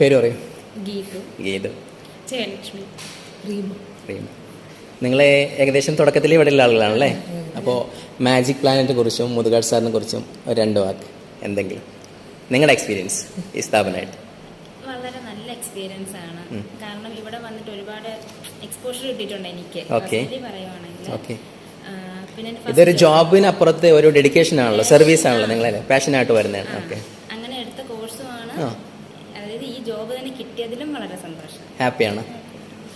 പേര് പറയും. ഗീതു. റീമ. നിങ്ങൾ ഏകദേശം തുടക്കത്തിൽ ഇവിടെ ഉള്ള ആളുകളാണല്ലേ? അപ്പോൾ മാജിക് പ്ലാനറ്റിനെ കുറിച്ചും മുതുകാട് സാറിനെ കുറിച്ചും ഒരു രണ്ട് വാക്ക് എന്തെങ്കിലും? നിങ്ങളുടെ എക്സ്പീരിയൻസ് ഈ സ്ഥാപനമായിട്ട്. വളരെ നല്ല എക്സ്പീരിയൻസ് ആണ്. കാരണം ഇവിടെ വന്നിട്ട് ഒരുപാട് എക്സ്പോഷർ കിട്ടിയിട്ടുണ്ട് എനിക്ക്. പറയുവാണെങ്കിൽ. ഇതൊരു job- ജോബിനപ്പുറത്ത് ഒരു ഡെഡിക്കേഷൻ ആണല്ലോ സർവീസ് ആണല്ലോ നിങ്ങളെ പാഷനായിട്ട് വരുന്നതാണ്. ആ, ഓക്കെ. അങ്ങനെ എടുത്ത കോഴ്സുമാണ്. അതായത് ഈ ജോബ് തന്നെ കിട്ടിയതിലും വളരെ സന്തോഷം. ഹാപ്പിയാണ്.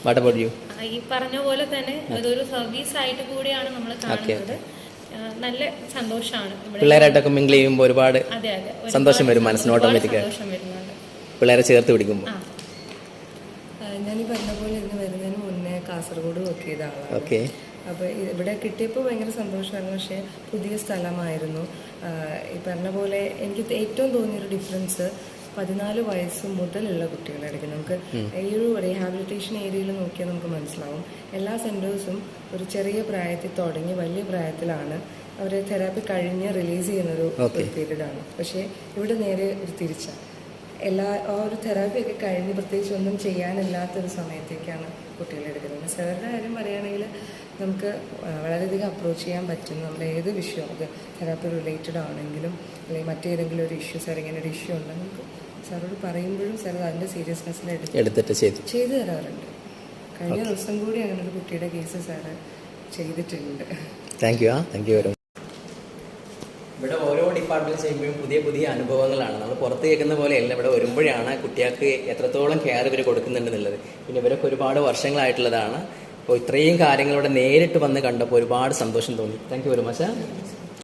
വാട്ട് അബൌട്ട് യു ഈ പറഞ്ഞ പോലെ തന്നെ അതൊരു സർവീസ് ആയിട്ട് കൂടിയാണ് നമ്മൾ കാണുന്നത്. നല്ല സന്തോഷമാണ് ഇവിടെ. പിള്ളേരായിട്ടൊക്കെ മിങ്കിൾ ചെയ്യുമ്പോൾ ഒരുപാട് അതെ അതെ. സന്തോഷം വരും മനസ്സിന് ഓട്ടോമാറ്റിക് പിള്ളേരെ ചേർത്ത് പിടിക്കുമ്പോൾ. ഞാൻ ഈ പറഞ്ഞ പോലെ ഇന്ന് വരുന്നതിന് മുന്നേ കാസർഗോഡ് വർക്ക് ചെയ്ത ആളാണ്. ഓക്കെ അപ്പോൾ ഇവിടെ കിട്ടിയപ്പോൾ ഭയങ്കര സന്തോഷമായിരുന്നു പക്ഷേ പുതിയ സ്ഥലമായിരുന്നു. ഈ പറഞ്ഞ പോലെ എനിക്ക് ഏറ്റവും തോന്നിയൊരു ഡിഫറൻസ് പതിനാല് വയസ്സ് മുതലുള്ള കുട്ടികളായിരിക്കും നമുക്ക് ഈ ഒരു റീഹാബിലിറ്റേഷൻ ഏരിയയിൽ നോക്കിയാൽ നമുക്ക് മനസ്സിലാവും. എല്ലാ സെന്റേഴ്സും ഒരു ചെറിയ പ്രായത്തിൽ തുടങ്ങി വലിയ പ്രായത്തിലാണ്. അവരെ തെറാപ്പി കഴിഞ്ഞ് റിലീസ് ചെയ്യുന്നൊരു ഒരു പീരീഡാണ് പക്ഷേ ഇവിടെ നേരെ ഒരു തിരിച്ചാണ്. എല്ലാ ആ ഒരു തെറാപ്പിയൊക്കെ കഴിഞ്ഞ് പ്രത്യേകിച്ച് ഒന്നും ചെയ്യാനില്ലാത്തൊരു സമയത്തേക്കാണ് കുട്ടികളെ എടുക്കുന്നത്. സാറിന്റെ കാര്യം പറയുകയാണെങ്കിൽ നമുക്ക് വളരെയധികം അപ്രോച്ച് ചെയ്യാൻ പറ്റും. നമ്മൾ ഏത് വിഷയം അത് തെറാപ്പി റിലേറ്റഡ് ആണെങ്കിലും അല്ലെങ്കിൽ മറ്റേതെങ്കിലും ഒരു ഇഷ്യൂ സാർ ഇങ്ങനെ ഒരു ഇഷ്യൂ ഉണ്ടെങ്കിൽ നമുക്ക് സാറോട് പറയുമ്പോഴും സാർ അതിന്റെ സീരിയസ്നെസ്സിൽ എടുത്ത് എടുത്തിട്ട് ചെയ്തു. ചെയ്തു തരാറുണ്ട്. കഴിഞ്ഞ ദിവസം കൂടി അങ്ങനെ ഒരു കുട്ടിയുടെ കേസ് സാറ് ചെയ്തിട്ടുണ്ട്. താങ്ക് യു ആ. താങ്ക് യു വെരി ഇവിടെ ഓരോ ഡിപ്പാർട്ട്മെന്റ് ചെയ്യുമ്പോഴും പുതിയ പുതിയ അനുഭവങ്ങളാണ്. നമ്മൾ പുറത്ത് കേൾക്കുന്ന പോലെയല്ല. ഇവിടെ വരുമ്പോഴാണ് കുട്ടികൾക്ക് എത്രത്തോളം കെയർ ഇവർ കൊടുക്കുന്നുണ്ടെന്നുള്ളത്. പിന്നെ ഇവരൊക്കെ ഒരുപാട് വർഷങ്ങളായിട്ടുള്ളതാണ്. അപ്പോൾ ഇത്രയും കാര്യങ്ങളോടെ നേരിട്ട് വന്ന് കണ്ടപ്പോൾ ഒരുപാട് സന്തോഷം തോന്നി. Thank you very much